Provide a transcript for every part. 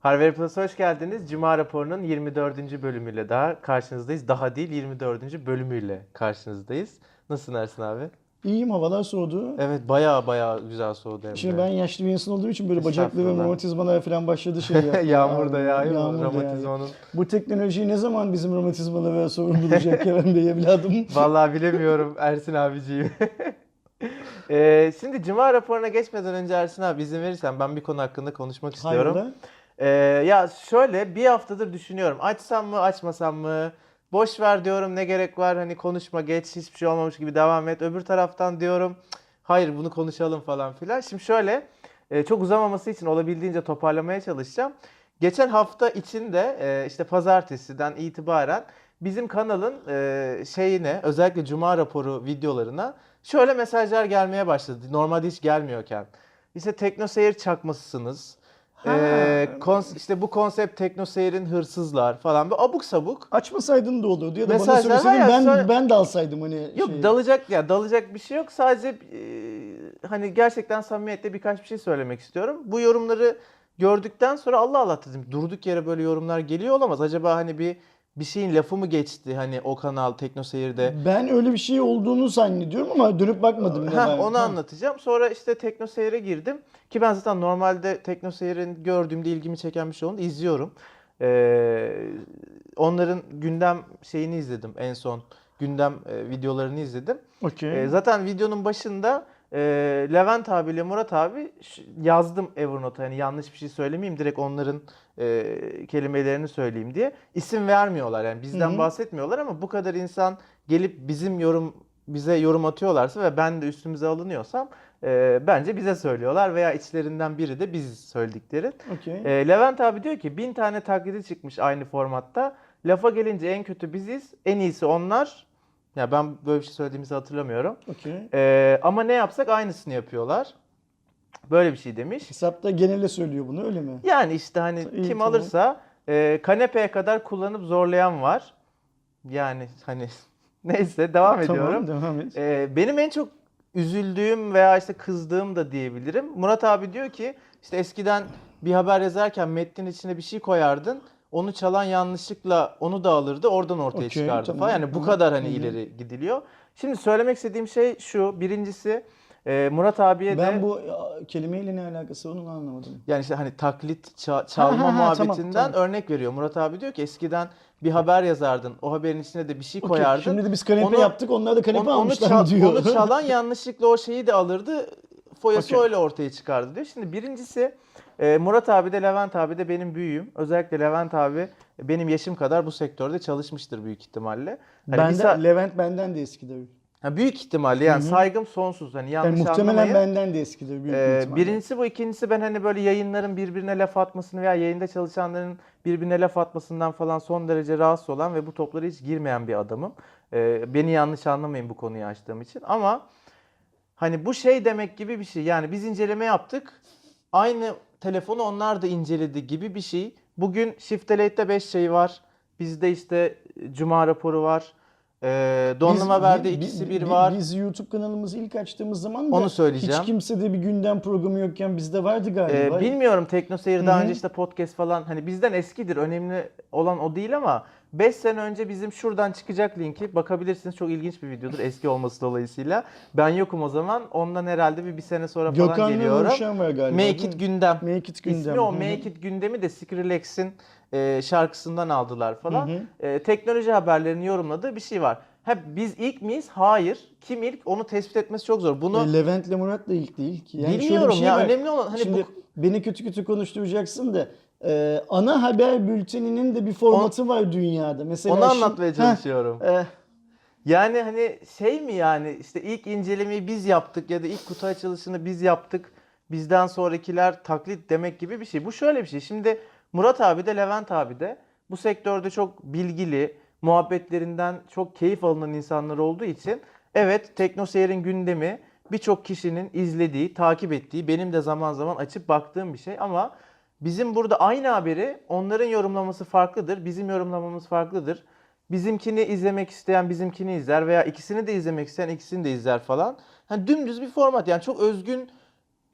Harvard Plus'a hoş geldiniz. Cuma raporunun 24. bölümüyle daha karşınızdayız. Daha değil 24. bölümüyle karşınızdayız. Nasılsın Ersin abi? İyiyim havalar soğudu. Evet baya baya güzel soğudu hem de. Şimdi ben yaşlı bir insan olduğum için böyle bacaklarım Estağfurullah. romatizmalar falan başladı şey. Yağmur da yağıyor mu? Yağmur. Romatizmanın. Bu teknoloji ne zaman bizim romatizmalara sorun bulacak Kerem Bey evladım? Vallahi bilemiyorum Ersin abiciğim. Ee, şimdi Cuma raporuna geçmeden önce Ersin abi izin verirsen ben bir konu hakkında konuşmak istiyorum. Hayrola? Ee, ya şöyle bir haftadır düşünüyorum. Açsam mı açmasam mı? Boş ver diyorum ne gerek var hani konuşma geç hiçbir şey olmamış gibi devam et. Öbür taraftan diyorum "Cık, hayır bunu konuşalım falan filan. Şimdi şöyle e, çok uzamaması için olabildiğince toparlamaya çalışacağım. Geçen hafta içinde e, işte pazartesiden itibaren bizim kanalın e, şeyine özellikle cuma raporu videolarına şöyle mesajlar gelmeye başladı. Normalde hiç gelmiyorken. İşte teknoseyir çakmasısınız. Ee, kons- işte bu konsept teknoseyirin hırsızlar falan. Bir abuk sabuk. Açmasaydın da olurdu ya da Mesajlar bana söyleseydin var ya, ben, sonra- ben de alsaydım hani Yok şey. dalacak ya dalacak bir şey yok. Sadece e, hani gerçekten samimiyetle birkaç bir şey söylemek istiyorum. Bu yorumları gördükten sonra Allah Allah dedim. Durduk yere böyle yorumlar geliyor olamaz. Acaba hani bir bir şeyin lafı mı geçti hani o kanal Teknoseyir'de? Ben öyle bir şey olduğunu zannediyorum ama dönüp bakmadım. var. onu Ha. anlatacağım. Sonra işte Teknoseyir'e girdim. Ki ben zaten normalde Teknoseyir'in gördüğümde ilgimi çeken bir şey olduğunu izliyorum. Ee, onların gündem şeyini izledim en son. Gündem e, videolarını izledim. Okey. Ee, zaten videonun başında e, Levent abiyle Murat abi yazdım Evernote'a. Hani yanlış bir şey söylemeyeyim. Direkt onların e, kelimelerini söyleyeyim diye. İsim vermiyorlar yani bizden Hı hı. bahsetmiyorlar ama bu kadar insan gelip bizim yorum bize yorum atıyorlarsa ve ben de üstümüze alınıyorsam e, bence bize söylüyorlar veya içlerinden biri de biz söyledikleri. Okey. E, Levent abi diyor ki bin tane taklidi çıkmış aynı formatta. Lafa gelince en kötü biziz, en iyisi onlar. Ya ben böyle bir şey söylediğimizi hatırlamıyorum. Okey. E, ama ne yapsak aynısını yapıyorlar. Böyle bir şey demiş. Hesapta genele söylüyor bunu öyle mi? Yani işte hani İyi, kim tamam. alırsa e, kanepeye kadar kullanıp zorlayan var. Yani hani neyse devam ediyorum. Tamam devam et. Ee, benim en çok üzüldüğüm veya işte kızdığım da diyebilirim. Murat abi diyor ki işte eskiden bir haber yazarken metnin içine bir şey koyardın. Onu çalan yanlışlıkla onu da alırdı oradan ortaya Okey, çıkardı tamam. falan. Yani bu kadar hani ileri gidiliyor. Şimdi söylemek istediğim şey şu. Birincisi e, Murat abiye Ben de bu ya, kelimeyle ne alakası onu anlamadım. yani işte hani taklit ça- çalma ha, ha, muhabbetinden tamam, tamam. örnek veriyor. Murat abi diyor ki eskiden bir haber yazardın. O haberin içine de bir şey koyardın. Şimdi de biz kanepe Onu- yaptık onlar da kanepe Onu, onu, almışlar çal- mı diyor. onu çalan yanlışlıkla o şeyi de alırdı. Foyası Okey. öyle ortaya çıkardı diyor. Şimdi birincisi e, Murat abi de Levent abi de benim büyüğüm. Özellikle Levent abi benim yaşım kadar bu sektörde çalışmıştır büyük ihtimalle. Hani Benden, Levent benden de eskidir. Ha, büyük ihtimalle yani Hı hı. saygım sonsuz. Hani Yani yanlış muhtemelen anlamayın. benden de eskidir büyük Ee, ihtimalle. birincisi bu, ikincisi ben hani böyle yayınların birbirine laf atmasını veya yayında çalışanların birbirine laf atmasından falan son derece rahatsız olan ve bu toplara hiç girmeyen bir adamım. Ee, beni yanlış anlamayın bu konuyu açtığım için ama hani bu şey demek gibi bir şey. Yani biz inceleme yaptık. Aynı telefonu onlar da inceledi gibi bir şey. Bugün Shift Delete'de 5 şey var. Bizde işte Cuma raporu var. Ee, Donlama Haber'de ikisi bi- bir bi- var. Biz YouTube kanalımızı ilk açtığımız zaman da Onu söyleyeceğim. hiç kimsede bir gündem programı yokken bizde vardı galiba. Ee, bilmiyorum Teknoseyir Hı daha önce işte podcast falan hani bizden eskidir. Önemli olan o değil ama 5 sene önce bizim şuradan çıkacak linki bakabilirsiniz. Çok ilginç bir videodur eski olması dolayısıyla. Ben yokum o zaman. Ondan herhalde bir, bir sene sonra falan Gökhan'la geliyorum. Var galiba. Make It? Gündem. Make It Gündem. İsmi o Hı hı. Make It Gündem'i de Skrillex'in e, şarkısından aldılar falan. Hı hı. E, teknoloji haberlerini yorumladığı bir şey var. Ha, biz ilk miyiz? Hayır. Kim ilk? Onu tespit etmesi çok zor. Bunu E, Levent'le Murat da ilk değil ki. Yani bilmiyorum şey ya. var. Önemli olan hani Şimdi bu beni kötü kötü konuşturacaksın da e, ana haber bülteninin de bir formatı var dünyada. Mesela Onu şimdi- anlatmaya Heh, çalışıyorum. e, Yani hani şey mi yani işte ilk incelemeyi biz yaptık ya da ilk kutu açılışını biz yaptık. Bizden sonrakiler taklit demek gibi bir şey. Bu şöyle bir şey. Şimdi Murat abi de Levent abi de bu sektörde çok bilgili, muhabbetlerinden çok keyif alınan insanlar olduğu için evet Teknoseyir'in gündemi birçok kişinin izlediği, takip ettiği, benim de zaman zaman açıp baktığım bir şey ama bizim burada aynı haberi onların yorumlaması farklıdır, bizim yorumlamamız farklıdır. Bizimkini izlemek isteyen bizimkini izler veya ikisini de izlemek isteyen ikisini de izler falan. Hani dümdüz bir format yani çok özgün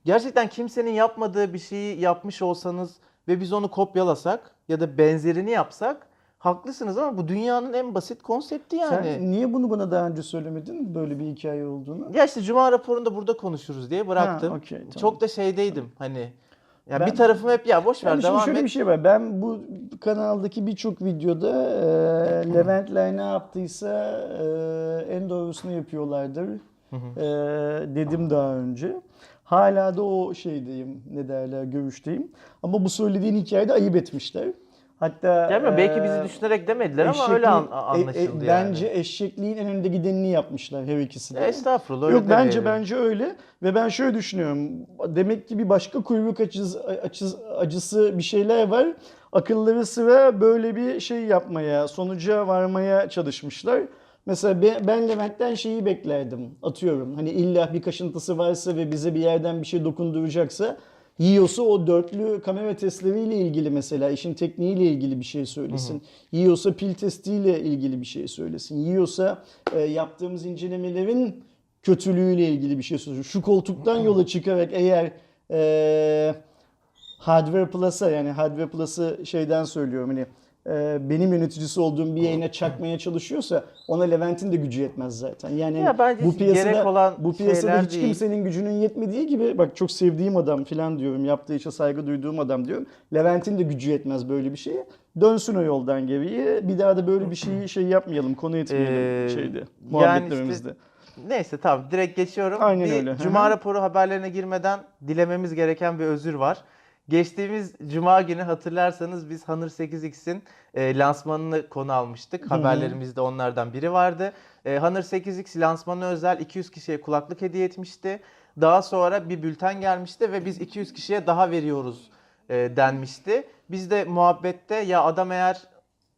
gerçekten kimsenin yapmadığı bir şeyi yapmış olsanız ve biz onu kopyalasak ya da benzerini yapsak haklısınız ama bu dünyanın en basit konsepti yani. Sen niye bunu bana daha önce söylemedin böyle bir hikaye olduğunu? Ya işte Cuma raporunda burada konuşuruz diye bıraktım. Ha, okey, tamam. Çok da şeydeydim hani. Ya Ben- bir tarafım hep ya boş ver Yani devam şöyle et. bir şey var. Ben bu kanaldaki birçok videoda e, Leventler ne yaptıysa e, en doğrusunu yapıyorlardır e, dedim daha önce. Hala da o şeydeyim, ne derler, görüşteyim. Ama bu söylediğin hikayede ayıp etmişler. Hatta mi? Belki e, bizi düşünerek demediler ama öyle an- eşekliğin- e, e, anlaşıldı yani. Bence eşekliğin en önde gidenini yapmışlar her ikisi de. Estağfurullah öyle Yok bence demeyelim. bence öyle ve ben şöyle düşünüyorum. Demek ki bir başka kuyruk acısı, acısı, acısı bir şeyler var. Akılları sıra böyle bir şey yapmaya, sonuca varmaya çalışmışlar. Mesela ben, ben Levent'ten şeyi beklerdim. Atıyorum. Hani illa bir kaşıntısı varsa ve bize bir yerden bir şey dokunduracaksa yiyorsa o dörtlü kamera testleriyle ilgili mesela işin tekniğiyle ilgili bir şey söylesin. Yiyorsa pil testiyle ilgili bir şey söylesin. Yiyorsa e, yaptığımız incelemelerin kötülüğüyle ilgili bir şey söylesin. Şu koltuktan yola çıkarak eğer e, Hardware Plus'a yani Hardware Plus'ı şeyden söylüyorum hani benim yöneticisi olduğum bir yayına çakmaya çalışıyorsa ona Levent'in de gücü yetmez zaten. Yani Ya bu piyasada olan bu piyasada hiç değil. kimsenin gücünün yetmediği gibi bak çok sevdiğim adam falan diyorum. Yaptığı işe saygı duyduğum adam diyorum. Levent'in de gücü yetmez böyle bir şeye. Dönsün o yoldan geriye. Bir daha da böyle bir şeyi şey yapmayalım. Konu etmeyelim Ee, şeyde. yani Muhabbetlerimizde. işte- Neyse tamam direkt geçiyorum. Aynen bir öyle, Cuma raporu haberlerine girmeden dilememiz gereken bir özür var. Geçtiğimiz Cuma günü hatırlarsanız biz Honor 8X'in e, lansmanını konu almıştık. Haberlerimizde onlardan biri vardı. E, Honor 8X lansmanı özel 200 kişiye kulaklık hediye etmişti. Daha sonra bir bülten gelmişti ve biz 200 kişiye daha veriyoruz e, denmişti. Biz de muhabbette ya adam eğer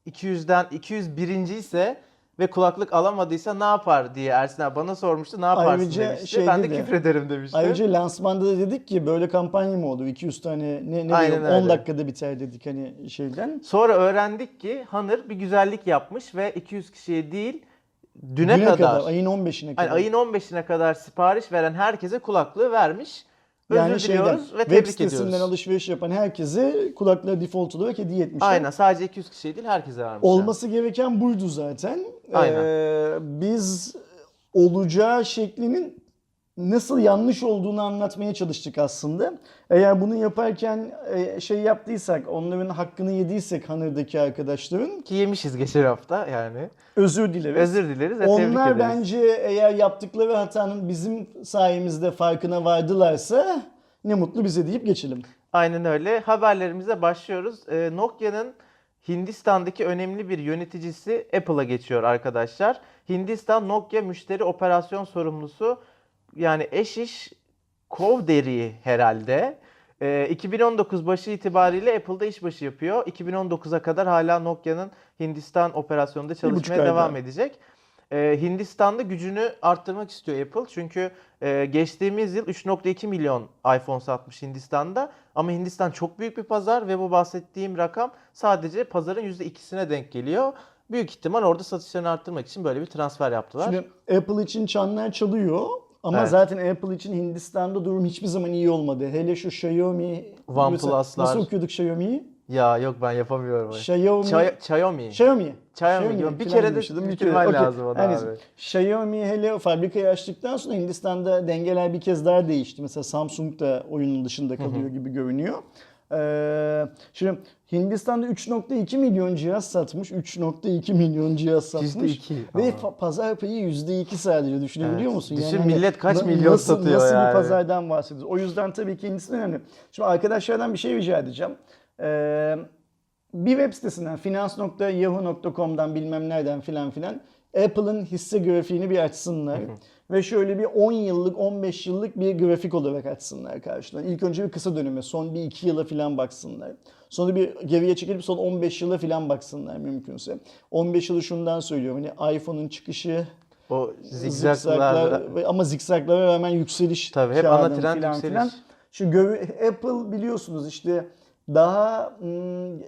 200'den 201. ise ve kulaklık alamadıysa ne yapar diye Ersin abi bana sormuştu. Ne yaparsın Ayrıca demişti. şey ben de dedi. küfrederim demiştim. Ayrıca lansmanda da dedik ki böyle kampanya mı olur? 200 tane ne, ne Aynen 10 öyle. dakikada biter dedik hani şeyden. Sonra öğrendik ki Honor bir güzellik yapmış ve 200 kişiye değil düne, kadar, ayın 15'ine kadar. hani ayın 15'ine kadar sipariş veren herkese kulaklığı vermiş. Özür yani şeyden, ve web sitesinden ediyoruz. alışveriş yapan herkese kulaklığı default olarak hediye etmişler. Aynen sadece 200 kişiye değil herkese vermişler. Olması gereken buydu zaten. Aynen. Ee, biz olacağı şeklinin nasıl yanlış olduğunu anlatmaya çalıştık aslında. Eğer bunu yaparken e, şey yaptıysak, onların hakkını yediysek Hanır'daki arkadaşların Ki yemişiz geçen hafta yani. özür dileriz. Özür dileriz ve tebrik Onlar ederiz. bence eğer yaptıkları hatanın bizim sayemizde farkına vardılarsa ne mutlu bize deyip geçelim. Aynen öyle. Haberlerimize başlıyoruz. Ee, Nokia'nın Hindistan'daki önemli bir yöneticisi Apple'a geçiyor arkadaşlar. Hindistan Nokia müşteri operasyon sorumlusu yani eş iş Kovderi herhalde. Ee, 2019 başı itibariyle Apple'da işbaşı yapıyor. 2019'a kadar hala Nokia'nın Hindistan operasyonunda çalışmaya ay devam daha. edecek. Ee, Hindistan'da gücünü arttırmak istiyor Apple. Çünkü e, geçtiğimiz yıl 3.2 milyon iPhone satmış Hindistan'da. Ama Hindistan çok büyük bir pazar ve bu bahsettiğim rakam sadece pazarın %2'sine denk geliyor. Büyük ihtimal orada satışlarını arttırmak için böyle bir transfer yaptılar. Şimdi Apple için çanlar çalıyor ama Evet. zaten Apple için Hindistan'da durum hiçbir zaman iyi olmadı. Hele şu Xiaomi OnePlus'lar. Nasıl okuyorduk Xiaomi'yi? Ya yok ben yapamıyorum. Xiaomi. Xiaomi. Xiaomi. Xiaomi diyorum. Bir kere de demiştim, bir bitirmen kere. Okey. lazım onu Her abi. Xiaomi hele fabrikayı açtıktan sonra Hindistan'da dengeler bir kez daha değişti. Mesela Samsung da oyunun dışında kalıyor gibi görünüyor. Ee, şimdi Hindistan'da 3.2 milyon cihaz satmış. 3.2 milyon cihaz satmış. %2 Ve fa- pazar payı %2 sadece düşünebiliyor Evet. musun? Düşün hani millet kaç na- milyon nasıl, satıyor Nasıl yani. bir pazardan bahsediyoruz? O yüzden tabii ki Hindistan önemli. Şimdi arkadaşlardan bir şey rica edeceğim. Ee, bir web sitesinden finans.yahoo.com'dan bilmem nereden filan filan Apple'ın hisse grafiğini bir açsınlar. Ve şöyle bir 10 yıllık 15 yıllık bir grafik olarak açsınlar karşıdan. İlk önce bir kısa döneme son bir 2 yıla filan baksınlar. Sonra bir geriye çekilip son 15 yıla filan baksınlar mümkünse. 15 yılı şundan söylüyorum. Hani iPhone'un çıkışı O zikzaklar ama zikzaklara rağmen yükseliş Tabii hep ana trend filan yükseliş. filan. Şu gö- Apple biliyorsunuz işte daha hmm,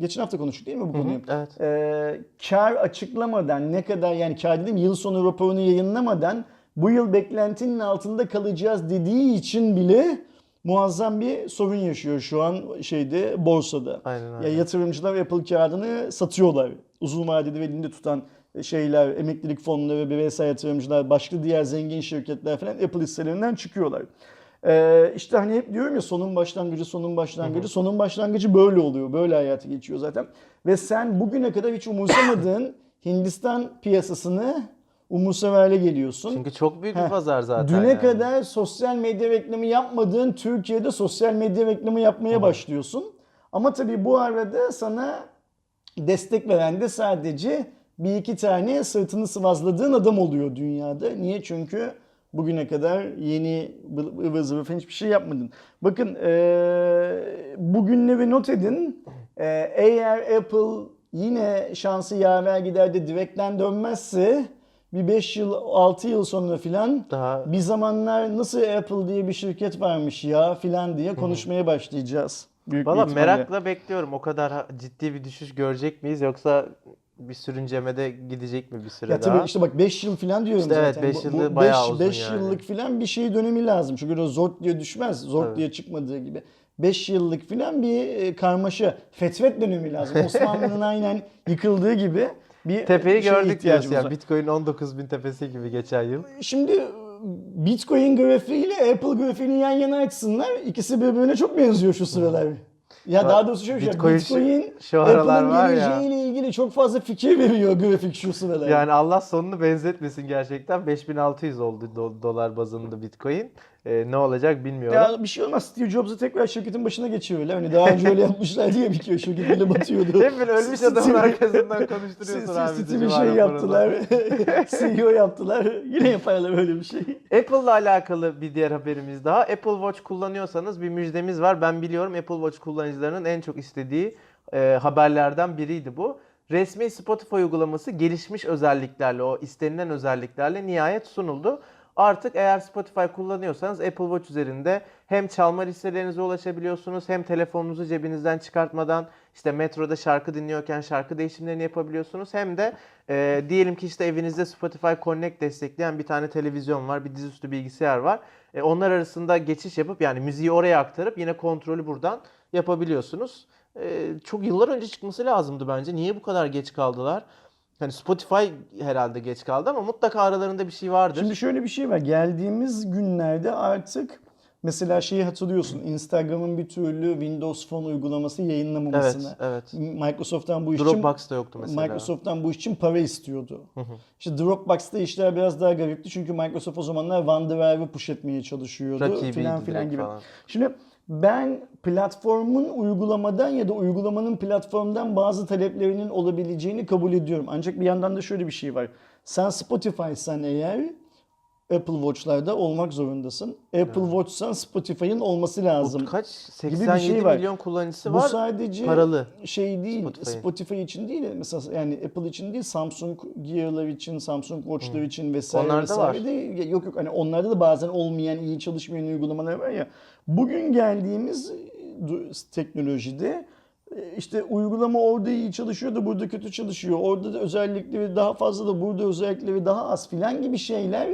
geçen hafta konuştuk değil mi bu konuyu? Evet. Ee, kar açıklamadan ne kadar yani kar dedim yıl sonu raporunu yayınlamadan bu yıl beklentinin altında kalacağız dediği için bile muazzam bir sorun yaşıyor şu an şeyde borsada. Aynen Ya öyle. yatırımcılar Apple kağıdını satıyorlar. Uzun vadeli ve elinde tutan şeyler, emeklilik fonları, bireysel yatırımcılar, başka diğer zengin şirketler falan Apple hisselerinden çıkıyorlar. Ee, işte hani hep diyorum ya sonun başlangıcı, sonun başlangıcı. Sonun başlangıcı böyle oluyor. Böyle hayatı geçiyor zaten. Ve sen bugüne kadar hiç umursamadığın Hindistan piyasasını umursamaz hale geliyorsun. Çünkü çok büyük bir Heh. pazar zaten. Düne yani. kadar sosyal medya reklamı yapmadığın Türkiye'de sosyal medya reklamı yapmaya başlıyorsun. Ama tabii bu arada sana destek veren de sadece bir iki tane sırtını sıvazladığın adam oluyor dünyada. Niye? Çünkü bugüne kadar yeni ıvır zıvır hiçbir şey yapmadın. Bakın eee bugünleri not edin. Eğer Apple yine şansı yaver gider de direkten dönmezse bir 5 yıl 6 yıl sonra filan Daha bir zamanlar nasıl Apple diye bir şirket varmış ya filan diye konuşmaya başlayacağız. Büyük Valla merakla bekliyorum. O kadar ciddi bir düşüş görecek miyiz yoksa bir sürüncemede gidecek mi bir süre Ya daha? tabii işte bak 5 yıl falan diyorum İşte evet, zaten. Bu- yılı bu bayağı beş- uzun beş yani. yıllık falan bir şey dönemi lazım. Çünkü öyle zort diye düşmez. Zort Tabii. diye çıkmadığı gibi. 5 yıllık falan bir e, karmaşa, fetvet dönemi lazım. Osmanlı'nın aynen yıkıldığı gibi bir Tepeyi şeye gördük diyorsun ya. Bitcoin 19 bin tepesi gibi geçen yıl. Şimdi Bitcoin grafiğiyle Apple grafiğini yan yana açsınlar. İkisi birbirine çok benziyor şu sıralar. Ya Bak, daha doğrusu şöyle bir şey. Bitcoin şu- Bitcoin şu Apple'ın var ya. geleceğiyle ilgili çok fazla fikir veriyor grafik şu sıralar. Yani Allah sonunu benzetmesin gerçekten. 5600 oldu do- dolar bazında Bitcoin. Ee, ne olacak bilmiyorum. Ya bir şey olmaz. Steve Jobs'u tekrar şirketin başına geçiyorlar. Hani daha önce öyle yapmışlar diye bir kere şirket bile batıyordu. Hep böyle ölmüş adamın arkasından konuşturuyorsun abi. Steve'i şey yaptılar. CEO yaptılar. Yine yaparlar öyle bir şey. Apple'la alakalı bir diğer haberimiz daha. Apple Watch kullanıyorsanız bir müjdemiz var. Ben biliyorum Apple Watch kullanıcılarının en çok istediği e, haberlerden biriydi bu. Resmi Spotify uygulaması gelişmiş özelliklerle, o istenilen özelliklerle nihayet sunuldu. Artık eğer Spotify kullanıyorsanız Apple Watch üzerinde hem çalma listelerinize ulaşabiliyorsunuz hem telefonunuzu cebinizden çıkartmadan işte metroda şarkı dinliyorken şarkı değişimlerini yapabiliyorsunuz. Hem de e, diyelim ki işte evinizde Spotify Connect destekleyen bir tane televizyon var, bir dizüstü bilgisayar var. E, onlar arasında geçiş yapıp yani müziği oraya aktarıp yine kontrolü buradan yapabiliyorsunuz. E, çok yıllar önce çıkması lazımdı bence. Niye bu kadar geç kaldılar? Hani Spotify herhalde geç kaldı ama mutlaka aralarında bir şey vardır. Şimdi şöyle bir şey var. Geldiğimiz günlerde artık mesela şeyi hatırlıyorsun. Instagram'ın bir türlü Windows Phone uygulaması evet, yayınlamamasını. evet. Microsoft'tan bu iş için Dropbox'ta yoktu mesela. Microsoft'tan bu iş için para istiyordu. hı. İşte Dropbox'ta işler biraz daha garipti çünkü Microsoft o zamanlar OneDrive'ı push etmeye çalışıyordu Rakibiydi filan filan gibi. falan. Şimdi ben platformun uygulamadan ya da uygulamanın platformdan bazı taleplerinin olabileceğini kabul ediyorum. Ancak bir yandan da şöyle bir şey var. Sen Spotify'san eğer Apple Watch'larda olmak zorundasın. Apple Watch'san Spotify'ın olması lazım. Bu kaç? bir şey 87 var. milyon kullanıcısı Bu var. sadece paralı. şey değil. Spotify'ın. Spotify için değil. Mesela yani Apple için değil, Samsung Gear'lar için, Samsung Watch'lar için vesaire Onlarda vesaire var. Ya Yok yok hani onlarda da bazen olmayan, iyi çalışmayan uygulamalar var ya. Bugün geldiğimiz teknolojide e, işte uygulama orada iyi çalışıyor da burada kötü çalışıyor. Orada da özellikleri daha fazla da burada özellikleri daha az filan gibi şeyler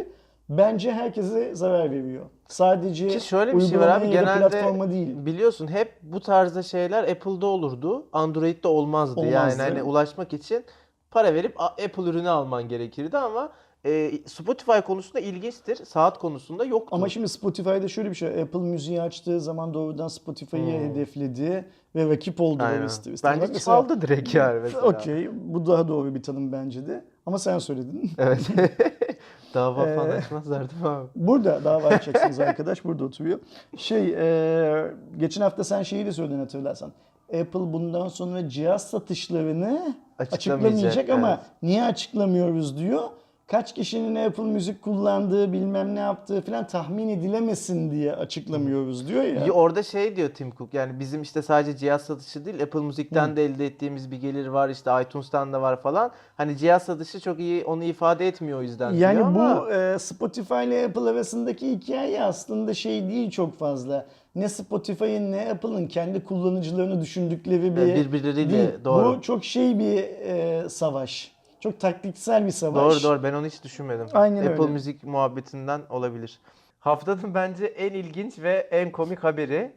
bence herkese zarar veriyor. Sadece Ki şöyle bir şey var abi genelde platforma değil. biliyorsun hep bu tarzda şeyler Apple'da olurdu. Android'de olmazdı. Yani Olmazdı. hani ulaşmak için para verip Apple ürünü alman gerekirdi ama e, Spotify konusunda ilginçtir. Saat konusunda yoktu. Ama şimdi Spotify'da şöyle bir şey. Apple müziği açtığı zaman doğrudan Spotify'ı hedefledi ve rakip Hmm. Aynen. ister istemez. Bence mesela- çaldı direkt yani mesela. Okey. Bu daha doğru bir tanım bence de. Ama sen söyledin. Evet. Dava falan Ee, açmazlar değil mi abi? Burada dava açacaksınız arkadaş. Burada oturuyor. Şey, e, geçen hafta sen şeyi de söyledin hatırlarsan. Apple bundan sonra cihaz satışlarını Açıklamayacak, açıklamayacak ama evet. niye açıklamıyoruz diyor. Kaç kişinin Apple Müzik kullandığı, bilmem ne yaptığı falan tahmin edilemesin diye açıklamıyoruz diyor ya. Orada şey diyor Tim Cook yani bizim işte sadece cihaz satışı değil Apple Müzik'ten de elde ettiğimiz bir gelir var işte iTunes'tan da var falan. Hani cihaz satışı çok iyi onu ifade etmiyor o yüzden diyor Yani ama bu e, Spotify ile Apple arasındaki hikaye aslında şey değil çok fazla. Ne Spotify'ın ne Apple'ın kendi kullanıcılarını düşündükleri bir birbirleriyle, değil. doğru. Bu çok şey bir e, savaş. Çok taktiksel bir savaş. doğru doğru ben onu hiç düşünmedim. Aynen Apple öyle. Müzik muhabbetinden olabilir. haftanın bence en ilginç ve en komik haberi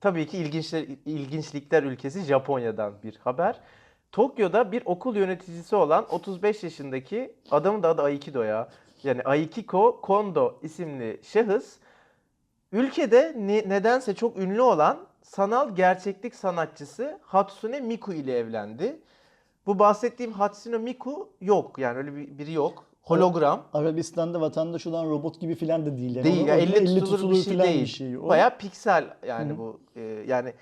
tabii ki ilginçler, ilginçlikler ülkesi Japonya'dan bir haber. Tokyo'da bir okul yöneticisi olan 35 yaşındaki adamın da adı Aikido ya. Yani Aikiko Kondo isimli şahıs ülkede ne- nedense çok ünlü olan sanal gerçeklik sanatçısı Hatsune Miku ile evlendi. Bu bahsettiğim Hatsune Miku yok yani öyle bir, biri yok. Hologram. Arabistan'da vatandaş olan robot gibi filan da değil. Yani. Değil O- ya o- elle tutulur, bir şey değil. bir şey. O- Bayağı piksel yani Hı. bu e, yani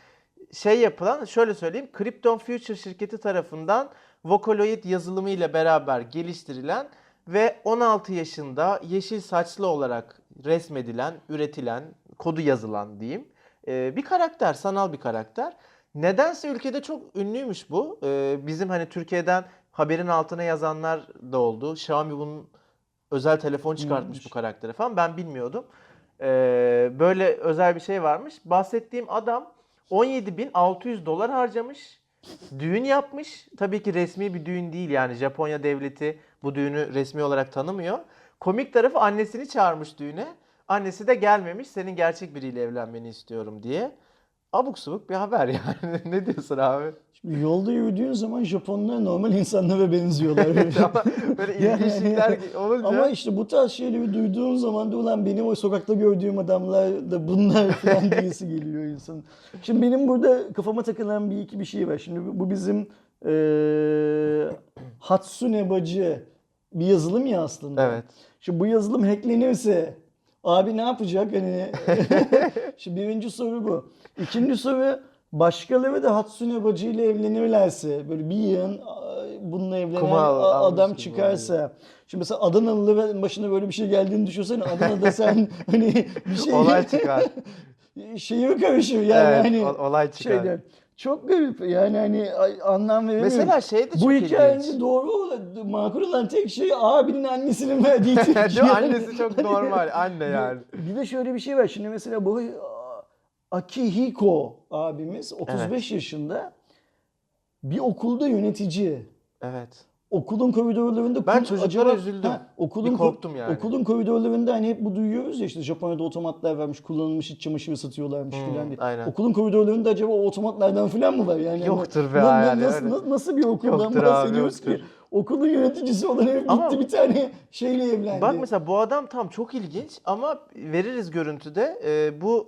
şey yapılan şöyle söyleyeyim Krypton Future şirketi tarafından Vocaloid yazılımı ile beraber geliştirilen ve 16 yaşında yeşil saçlı olarak resmedilen, üretilen, kodu yazılan diyeyim e, bir karakter, sanal bir karakter. Nedense ülkede çok ünlüymüş bu. E, bizim hani Türkiye'den haberin altına yazanlar da oldu. Xiaomi bunun özel telefon çıkartmış bu Neymiş? karaktere falan. Ben bilmiyordum. Ee, böyle özel bir şey varmış. Bahsettiğim adam 17.600 dolar harcamış. Düğün yapmış. Tabii ki resmi bir düğün değil yani Japonya devleti bu düğünü resmi olarak tanımıyor. Komik tarafı annesini çağırmış düğüne. Annesi de gelmemiş. Senin gerçek biriyle evlenmeni istiyorum diye. Abuk subuk bir haber yani. ne diyorsun abi? Şimdi yolda yürüdüğün zaman Japonlar normal insanlara benziyorlar. Ama böyle Yani- ilginçlikler olunca Ama işte bu tarz şeyleri duyduğun zaman da ulan benim o sokakta gördüğüm adamlar da bunlar falan diyesi geliyor insan. Şimdi benim burada kafama takılan bir iki bir şey var. Şimdi bu- bizim eee Hatsune Bacı bir yazılım ya aslında. Evet. Şimdi bu yazılım hacklenirse abi ne yapacak? Hani Şimdi birinci soru bu. İkinci soru başkaları da Hatsune Bacı ile evlenirlerse böyle bir yığın bununla evlenen Kuma al- a- almış adam çıkarsa şimdi mesela Adanalıların başına böyle bir şey geldiğini düşünsene Adana'da sen hani bir şey Olay çıkar. şeyi mi karışır yani evet, hani olay çıkar. şeyden. Çok garip yani hani ay- anlam veremiyorum. Mesela şey de çok bu ilginç. hikayenin doğru olan, makul olan tek şey abinin annesinin verdiği tepki. Değil mi? Annesi çok normal. Anne yani. Bir de şöyle bir şey var. Şimdi mesela bu Akihiko abimiz 35 yaşında bir okulda yönetici. Evet. Okulun koridorlarında Ben çocuklara üzüldüm. okulun Bir ko- korktum yani. Okulun koridorlarında hani hep bu duyuyoruz ya işte Japonya'da otomatlar varmış, kullanılmış iç çamaşırı satıyorlarmış Hmm, filan diye. aynen. Okulun koridorlarında acaba o otomatlardan filan mı var yani? Yoktur be Na- na- yani, nasıl, öyle. na- nasıl bir okuldan Yoktur abi, bahsediyoruz ki? yoktur. Okulun yöneticisi olan herif Ama- gitti bir tane şeyle evlendi. Bak mesela bu adam tam çok ilginç ama veririz görüntüde. Ee, bu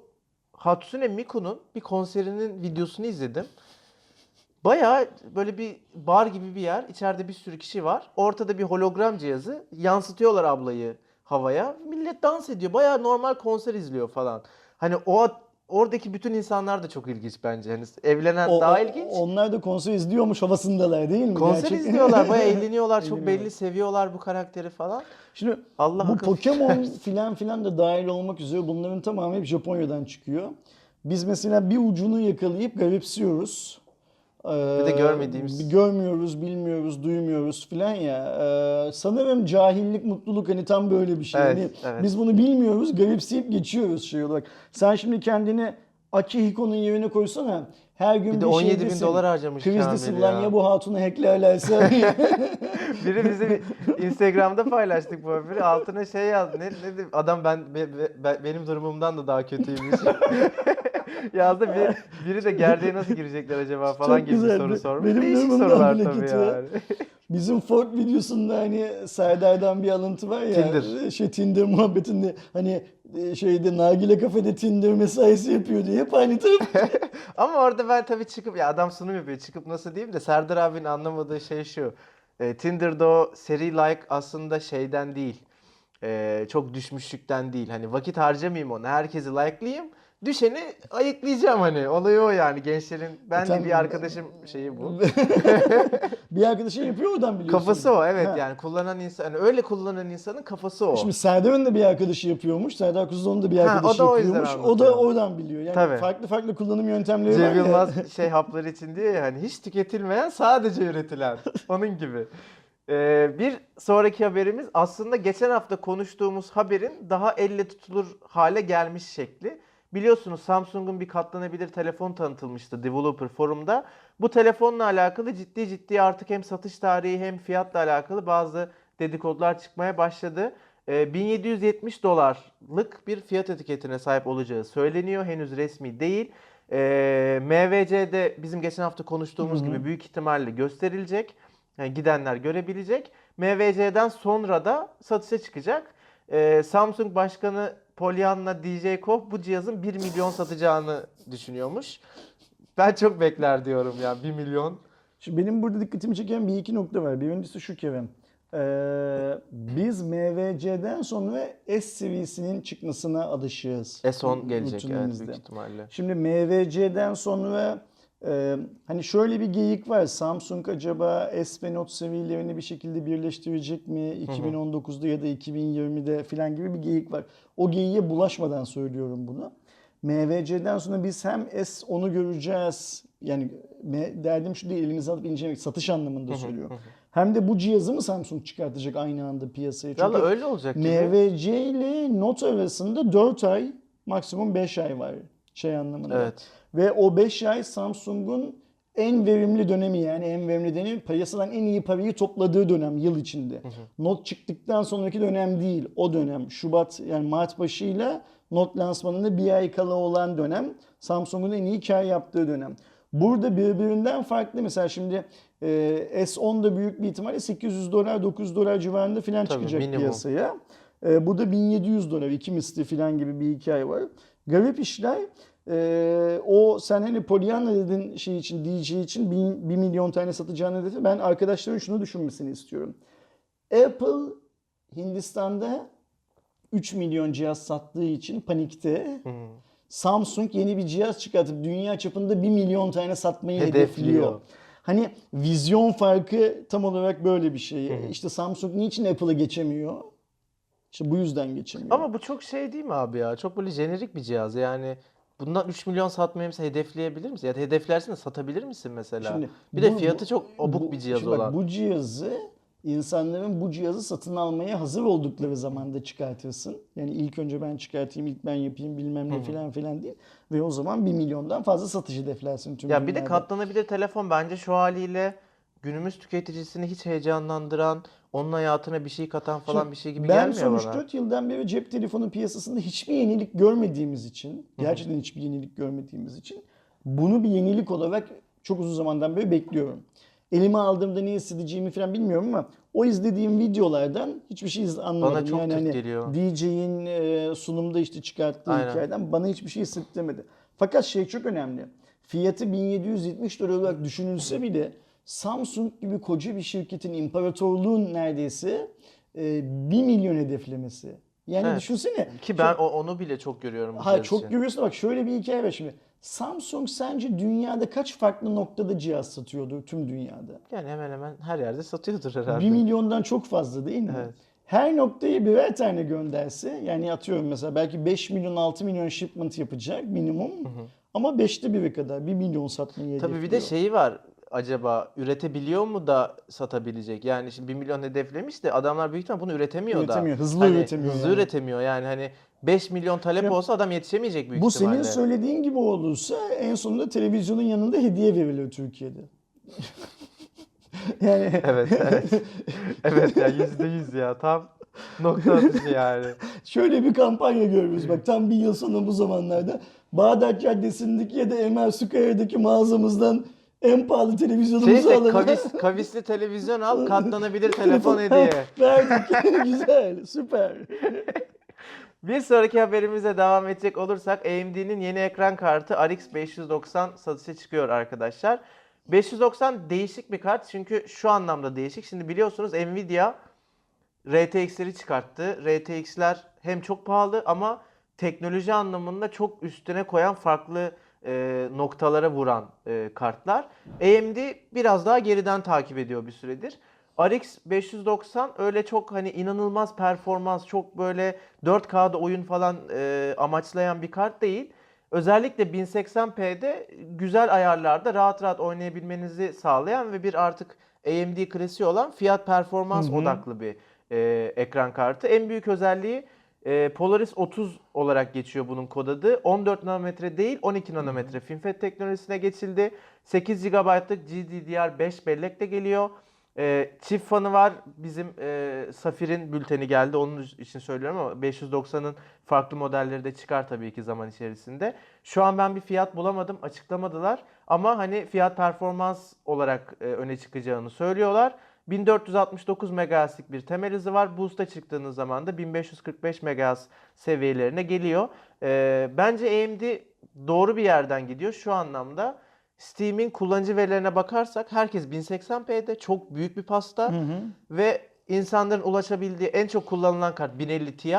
Hatsune Miku'nun bir konserinin videosunu izledim. Bayağı böyle bir bar gibi bir yer. İçeride bir sürü kişi var. Ortada bir hologram cihazı. Yansıtıyorlar ablayı havaya. Millet dans ediyor. Bayağı normal konser izliyor falan. Hani o oradaki bütün insanlar da çok ilginç bence. Hani evlenen O- daha ilginç. Onlar da konser izliyormuş havasındalar değil mi? Konser Gerçekten? izliyorlar, bayağı eğleniyorlar, çok belli seviyorlar bu karakteri falan. Şimdi Allah bu Pokemon filan filan da dahil olmak üzere bunların tamamı hep Japonya'dan çıkıyor. Biz mesela bir ucunu yakalayıp garipsiyoruz. Ee, Bir de görmediğimiz. bir görmüyoruz, bilmiyoruz, duymuyoruz filan ya. Ee, sanırım cahillik, mutluluk hani tam böyle bir şey. Evet, Hani evet. Biz bunu bilmiyoruz, garipseyip geçiyoruz şey olarak. Sen şimdi kendini Akihiko'nun yerine koysana. Her gün Bir bir, de 17 bin şeydesin. dolar harcamış Krizdesin lan ya. ya bu hatunu hacklerlerse. Biri bizi Instagram'da paylaştık bu haberi. Altına şey yazdı. Ne, ne dedi? Adam ben, be- be- be- benim durumumdan da daha kötüymüş. Yazdı bir, biri de gerdeğe nasıl girecekler acaba falan Çok gibi güzeldi. soru sormuş. Benim Değişik sorular tabii kötü. yani. Bizim Ford videosunda hani Serdar'dan bir alıntı var ya. Tinder. Şey Tinder muhabbetinde hani e, şeyde nargile kafede Tinder mesaisi yapıyor diye hep aynı taraf. Ama orada ben tabii çıkıp ya adam sunum yapıyor. Çıkıp nasıl diyeyim de Serdar abinin anlamadığı şey şu. E, Tinder'da o seri like aslında şeyden değil. E, çok düşmüşlükten değil. Hani vakit harcamayayım ona. Herkesi like'layayım. Düşeni ayıklayacağım hani. Olayı o yani gençlerin. Ben de Tam- bir arkadaşım şeyi bu. bir arkadaşın yapıyor oradan biliyorsun. Kafası o evet Ha. yani kullanan insan yani öyle kullanan insanın kafası o. Şimdi Serdar'ın da bir arkadaşı yapıyormuş. Serdar Kuzuloğlu'nun da bir Ha, o arkadaşı da o yüzden yapıyormuş. O da anlatıyor. oradan biliyor. Yani Tabii. farklı farklı kullanım yöntemleri var Cem ya. Yılmaz şey hapları için diyor ya hani hiç tüketilmeyen sadece üretilen. Onun gibi. Ee, bir sonraki haberimiz aslında geçen hafta konuştuğumuz haberin daha elle tutulur hale gelmiş şekli. Biliyorsunuz Samsung'un bir katlanabilir telefon tanıtılmıştı Developer Forum'da. Bu telefonla alakalı ciddi ciddi artık hem satış tarihi hem fiyatla alakalı bazı dedikodular çıkmaya başladı. e, 1770 dolarlık bir fiyat etiketine sahip olacağı söyleniyor. Henüz resmi değil. E, MVC'de bizim geçen hafta konuştuğumuz Hı hı. gibi büyük ihtimalle gösterilecek. Yani gidenler görebilecek. MVC'den sonra da satışa çıkacak. E, Samsung Başkanı Pollyanna DJ Koch bu cihazın 1 milyon satacağını düşünüyormuş. Ben çok bekler diyorum ya 1 milyon. Şimdi benim burada dikkatimi çeken bir iki nokta var. Birincisi şu Kevin. Ee, biz MVC'den sonra S seviyesinin çıkmasına alışığız. S10 gelecek evet büyük ihtimalle. Şimdi MVC'den sonra e, hani şöyle bir geyik var. Samsung acaba S ve Note seviyelerini bir şekilde birleştirecek mi? 2019'da ya da 2020'de falan gibi bir geyik var. O geyiğe bulaşmadan söylüyorum bunu. MVC'den sonra biz hem S10'u göreceğiz. Yani derdim şu değil elimize alıp incelemek satış anlamında söylüyorum. Hem de bu cihazı mı Samsung çıkartacak aynı anda piyasaya? Çünkü öyle olacak. MVC ile Note arasında 4 ay maksimum 5 ay var şey anlamında. Evet. Ve o 5 ay Samsung'un en verimli dönemi yani en verimli dönemi piyasadan en iyi parayı topladığı dönem yıl içinde. Note çıktıktan sonraki dönem değil o dönem. Şubat yani Mart başıyla Note lansmanında bir ay kala olan dönem Samsung'un en iyi kar yaptığı dönem. Burada birbirinden farklı mesela şimdi e, S10 da büyük bir ihtimalle 800 dolar 900 dolar civarında Tabii, çıkacak minimum. piyasaya. E, bu da 1700 dolar iki misli falan gibi bir hikaye var. Garip işler. E, o sen hani Pollyanna dedin şey için DJ için 1 milyon tane satacağını dedi. Ben arkadaşların şunu düşünmesini istiyorum. Apple Hindistan'da 3 milyon cihaz sattığı için panikte. Hı. Samsung yeni bir cihaz çıkartıp dünya çapında 1 milyon tane satmayı Hedefliyor. hedefliyor. Hani vizyon farkı tam olarak böyle bir şey. İşte Samsung niçin Apple'ı geçemiyor? İşte bu yüzden geçemiyor. Ama bu çok şey değil mi abi ya? Çok böyle jenerik bir cihaz. Yani bundan 3 milyon satmayı mesela hedefleyebilir misin? Ya da hedeflersin de satabilir misin mesela? Şimdi bir de bu- fiyatı bu- çok obuk bu- bir cihaz şimdi bak, olan. bu cihazı insanların bu cihazı satın almaya hazır oldukları zamanda çıkartırsın. Yani ilk önce ben çıkartayım, ilk ben yapayım bilmem ne filan filan değil. Ve o zaman 1 milyondan fazla satış hedeflersin tüm Ya bir de katlanabilir telefon bence şu haliyle günümüz tüketicisini hiç heyecanlandıran, onun hayatına bir şey katan falan Şimdi bir şey gibi ben gelmiyor bana. 3-4 yıldan beri cep telefonu piyasasında hiçbir yenilik görmediğimiz için, gerçekten hiçbir yenilik görmediğimiz için bunu bir yenilik olarak çok uzun zamandan beri bekliyorum. Elime aldığımda ne hissedeceğimi falan bilmiyorum ama o izlediğim videolardan hiçbir şey anlamadım. Bana çok yani hani geliyor. DJ'in e, sunumda işte çıkarttığı Aynen. hikayeden bana hiçbir şey hissettirmedi. Fakat şey çok önemli. Fiyatı 1770 dolar olarak düşünülse bile Samsung gibi koca bir şirketin imparatorluğun neredeyse e, 1 milyon hedeflemesi. Yani Evet. düşünsene. Ki ben o- onu bile çok görüyorum cihaz çok için. görüyorsun bak şöyle bir hikaye var şimdi. Samsung sence dünyada kaç farklı noktada cihaz satıyordur tüm dünyada? Yani hemen hemen her yerde satıyordur herhalde. 1 milyondan çok fazla değil mi? Evet. Her noktayı birer tane gönderse yani atıyorum mesela belki 5 milyon 6 milyon shipment yapacak minimum. Ama 5'te biri kadar 1 milyon satmayı Tabii bir de hedefliyor. şeyi var. Acaba üretebiliyor mu da satabilecek? Yani şimdi 1 milyon hedeflemiş de adamlar büyük ihtimal bunu üretemiyor, Üretemiyor, da. hızlı Hani üretemiyor Hızlı yani. üretemiyor yani hani 5 milyon talep Ya, olsa adam yetişemeyecek büyük Bu ihtimalle. senin söylediğin gibi olursa en sonunda televizyonun yanında hediye veriliyor Türkiye'de. yani Evet, evet. evet ya yüzde yüz ya tam nokta atışı yani. Şöyle bir kampanya görüyoruz bak tam bir yıl sonra bu zamanlarda Bağdat Caddesi'ndeki ya da Emel Sukayar'daki mağazamızdan en pahalı televizyonumuzu Şey, alalım. kavis, kavisli televizyon al, katlanabilir telefon hediye. Verdik. Güzel, süper. Bir sonraki haberimize devam edecek olursak AMD'nin yeni ekran kartı RX 590 satışa çıkıyor arkadaşlar. 590 değişik bir kart çünkü şu anlamda değişik. Şimdi biliyorsunuz Nvidia RTX'leri çıkarttı. RTX'ler hem çok pahalı ama teknoloji anlamında çok üstüne koyan farklı e, noktalara vuran e, kartlar. AMD biraz daha geriden takip ediyor bir süredir. RX 590 öyle çok hani inanılmaz performans, çok böyle 4K'da oyun falan e, amaçlayan bir kart değil. Özellikle 1080p'de güzel ayarlarda rahat rahat oynayabilmenizi sağlayan ve bir artık AMD klasiği olan fiyat performans Hı hı. odaklı bir e, ekran kartı. En büyük özelliği e, Polaris 30 olarak geçiyor bunun kod adı. 14 nanometre değil 12 nanometre FinFET teknolojisine geçildi. 8 GB'lık GDDR5 bellek de geliyor. Ee, çift fanı var. Bizim e, Safir'in bülteni geldi. Onun için söylüyorum ama 590'ın farklı modelleri de çıkar tabii ki zaman içerisinde. Şu an ben bir fiyat bulamadım. Açıklamadılar. Ama hani fiyat performans olarak e, öne çıkacağını söylüyorlar. 1469 MHz'lik bir temel hızı var. Boost'a çıktığınız zaman da 1545 MHz seviyelerine geliyor. Ee, bence AMD doğru bir yerden gidiyor şu anlamda. Steam'in kullanıcı verilerine bakarsak herkes 1080p'de çok büyük bir pasta ve insanların ulaşabildiği en çok kullanılan kart 1050 Ti.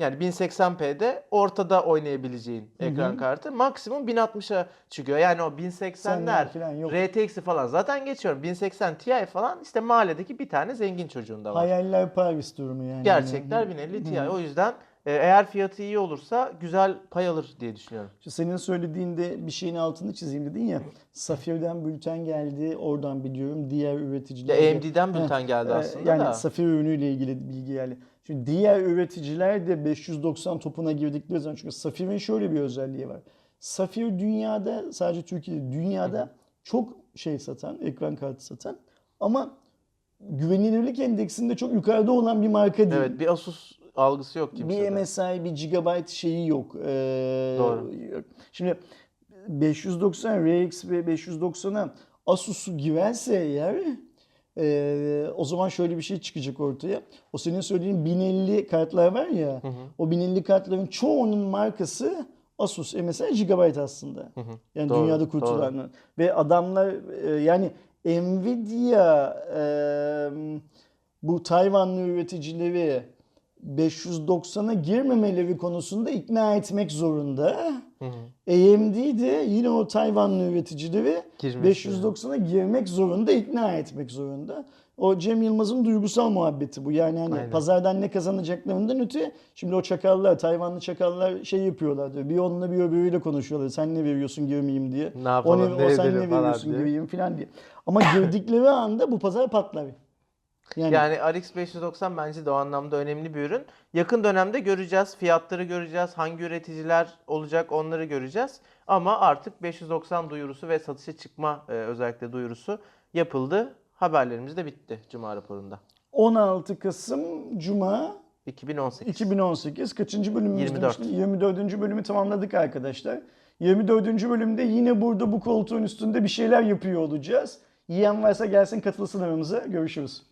Yani 1080p'de ortada oynayabileceğin ekran kartı. Maksimum 1060'a çıkıyor. Yani o 1080'ler, Senler falan yok. RTX'i falan zaten geçiyorum. 1080 Ti falan işte mahalledeki bir tane zengin çocuğunda var. Hayaller Paris durumu yani. Gerçekler 1050 Ti. O yüzden e, eğer fiyatı iyi olursa güzel pay alır diye düşünüyorum. Senin söylediğinde bir şeyin altını çizeyim dedin ya. Safir'den bülten geldi. Oradan biliyorum. Diğer Ya üreticiler. AMD'den bülten geldi Ee, aslında yani da. Safir ürünüyle ilgili bilgi geldi. Şimdi diğer üreticiler de 590 topuna girdikleri zaman çünkü Safir'in şöyle bir özelliği var. Safir dünyada sadece Türkiye'de dünyada çok şey satan, ekran kartı satan ama güvenilirlik endeksinde çok yukarıda olan bir marka değil. Evet bir Asus algısı yok kimsede. Bir MSI, bir GB şeyi yok. Ee, Doğru. Şimdi 590 RX ve 590'a Asus'u girerse eğer ee, o zaman şöyle bir şey çıkacak ortaya. O senin söylediğin 1050 kartlar var ya. O 1050 kartların çoğunun markası Asus, MSI, GB aslında. Yani Doğru, dünyada kurtulanlar. Ve adamlar e, yani Nvidia e, bu Tayvanlı üreticileri 590'a girmemeleri konusunda ikna etmek zorunda. AMD de yine o Tayvanlı üreticileri Girmek 590'a girmek zorunda, ikna etmek zorunda. O Cem Yılmaz'ın duygusal muhabbeti bu. Yani hani Aynen. pazardan ne kazanacaklarından öte şimdi o çakallar, Tayvanlı çakallar şey yapıyorlar diyor. Bir onunla bir öbürüyle konuşuyorlar. Sen ne veriyorsun girmeyeyim diye. Ne yapalım, o, ne o sen ne falan veriyorsun diye. gireyim falan diye. Ama girdikleri anda bu pazar patlar. Yani, Yani RX 590 bence de o anlamda önemli bir ürün. Yakın dönemde göreceğiz. Fiyatları göreceğiz. Hangi üreticiler olacak onları göreceğiz. Ama artık 590 duyurusu ve satışa çıkma e, özellikle duyurusu yapıldı. Haberlerimiz de bitti Cuma raporunda. 16 Kasım Cuma 2018. 2018 kaçıncı bölümümüz 24. demiştim? 24. bölümü tamamladık arkadaşlar. 24. bölümde yine burada bu koltuğun üstünde bir şeyler yapıyor olacağız. Yiyen varsa gelsin katılsın aramıza. Görüşürüz.